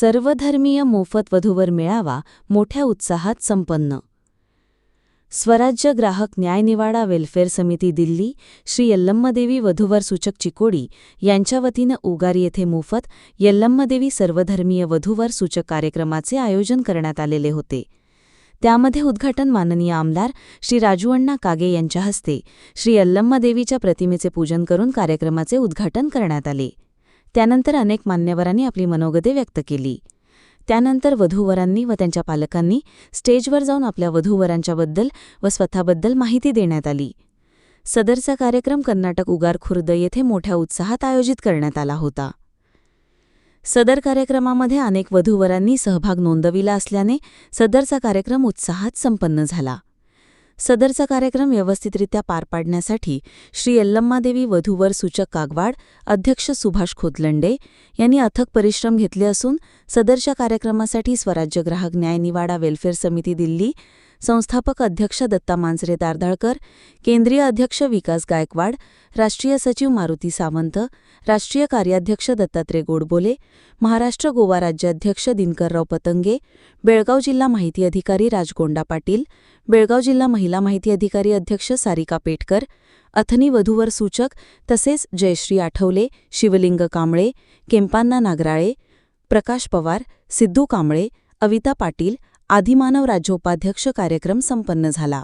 सर्वधर्मीय मोफत वधूवर मिळावा मोठ्या उत्साहात संपन्न. स्वराज्य ग्राहक न्यायनिवाडा वेल्फेअर समिती दिल्ली श्री यल्लम्मदेवी वधूवर सूचक चिकोडी यांच्या वतीनं उगारी येथे मोफत यल्लम्मदेवी सर्वधर्मीय वधूवर सूचक कार्यक्रमाचे आयोजन करण्यात आलेले होते. त्यामध्ये उद्घाटन माननीय आमदार श्री राजूअण्णा कागे यांच्या हस्ते श्री यल्लम्मदेवीच्या प्रतिमेचे पूजन करून कार्यक्रमाचे उद्घाटन करण्यात आले. त्यानंतर अनेक मान्यवरांनी आपली मनोगते व्यक्त केली. त्यानंतर वधूवरांनी व त्यांच्या पालकांनी स्टेजवर जाऊन आपल्या वधूवरांच्याबद्दल व स्वतःबद्दल माहिती देण्यात आली. सदरचा कार्यक्रम कर्नाटक उगार खुर्द येथे मोठ्या उत्साहात आयोजित करण्यात आला होता. सदर कार्यक्रमामध्ये अनेक वधूवरांनी सहभाग नोंदविला असल्याने सदरचा कार्यक्रम उत्साहात संपन्न झाला. सदरचा कार्यक्रम व्यवस्थितरित्या पार पाडण्यासाठी श्री यल्लम्मादेवी वधूवर सूचक कागवाड अध्यक्ष सुभाष खोतलंडे यांनी अथक परिश्रम घेतले असून सदरच्या कार्यक्रमासाठी स्वराज्य ग्राहक न्याय निवाडा वेल्फेअर समिती दिल्ली संस्थापक अध्यक्ष दत्ता मांजरे दारदाळकर केंद्रीय अध्यक्ष विकास गायकवाड राष्ट्रीय सचिव मारुती सावंत राष्ट्रीय कार्याध्यक्ष दत्तात्रय गोडबोले महाराष्ट्र गोवा राज्याध्यक्ष दिनकरराव पतंगे बेळगाव जिल्हा माहिती अधिकारी राजगोंडा पाटील बेळगाव जिल्हा महिला माहिती अधिकारी अध्यक्ष सारिका पेटकर अथनी वधूवर सूचक तसेच जयश्री आठवले शिवलिंग कांबळे केंपान्ना नागराळे प्रकाश पवार सिद्धू कांबळे अविता पाटील आदिमानव राज्योपाध्यक्ष कार्यक्रम संपन्न झाला.